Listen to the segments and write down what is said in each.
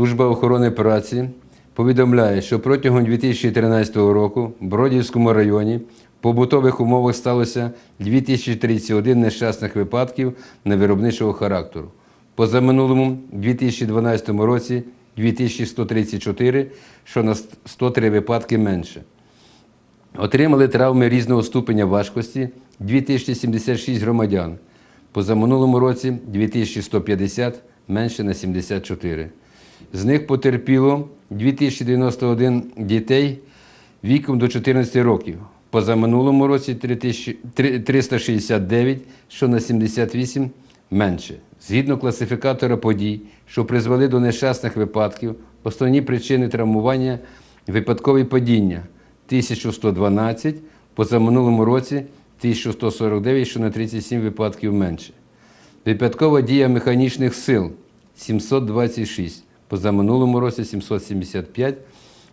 Служба охорони праці повідомляє, що протягом 2013 року в Бродівському районі в побутових умовах сталося 2031 нещасних випадків невиробничого характеру. Позаминулому 2012 році 2134, що на 103 випадки менше. Отримали травми різного ступеня важкості 2076 громадян. Позаминулому році 2150, менше на 74. З них потерпіло 2091 дітей віком до 14 років. Позаминулому році 369, що на 78 менше. Згідно класифікатора подій, що призвели до нещасних випадків, основні причини травмування випадкові падіння 1112, позаминулому році 1149, що на 37 випадків менше. Випадкова дія механічних сил 726, позаминулому році 775,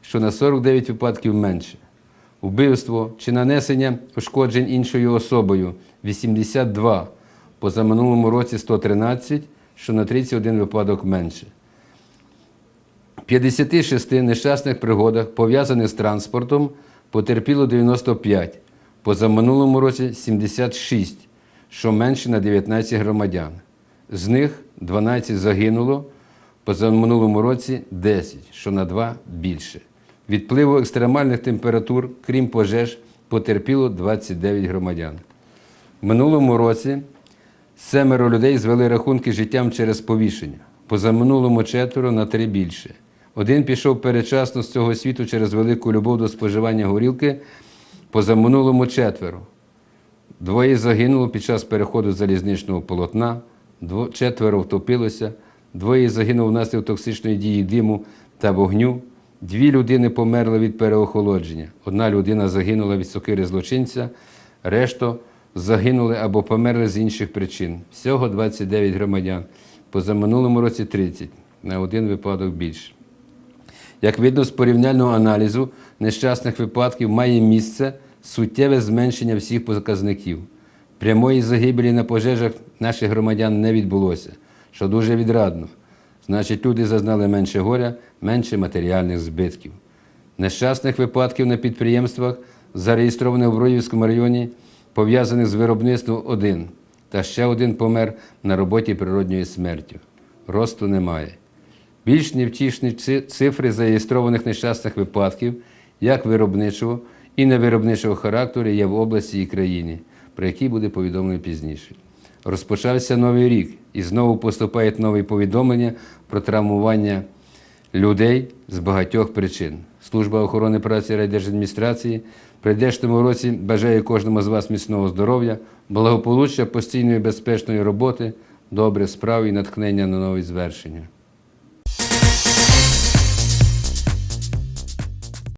що на 49 випадків менше. Вбивство чи нанесення ушкоджень іншою особою 82, позаминулому році 113, що на 31 випадок менше. 56 нещасних пригодах, пов'язаних з транспортом, потерпіло 95, позаминулому році 76, що менше на 19 громадян. З них 12 загинуло, позаминулому році 10, що на 2 більше. Від впливу екстремальних температур, крім пожеж, потерпіло 29 громадян. В минулому році семеро людей звели рахунки життям через повішення. Позаминулому четверо на три більше. Один пішов передчасно з цього світу через велику любов до споживання горілки, позаминулому четверо. Двоє загинуло під час переходу залізничного полотна, четверо втопилося, двоє загинуло внаслідок токсичної дії диму та вогню, дві людини померли від переохолодження. Одна людина загинула від сокири злочинця, решта загинули або померли з інших причин. Всього 29 громадян. Позаминулому році 30, на один випадок більше. Як видно з порівняльного аналізу нещасних випадків має місце суттєве зменшення всіх показників. Прямої загибелі на пожежах наших громадян не відбулося, що дуже відрадно. Значить, люди зазнали менше горя, менше матеріальних збитків. Нещасних випадків на підприємствах, зареєстрованих у Бродівському районі, пов'язаних з виробництвом один, та ще один помер на роботі природньою смертю. Росту немає. Більш невтішні цифри зареєстрованих нещасних випадків, як виробничого і невиробничого характеру, є в області і країні, про які буде повідомлено пізніше. Розпочався новий рік і знову поступають нові повідомлення про травмування людей з багатьох причин. Служба охорони праці райдержадміністрації при прийдешньому році бажає кожному з вас міцного здоров'я, благополуччя, постійної безпечної роботи, добрих справ і натхнення на нові звершення.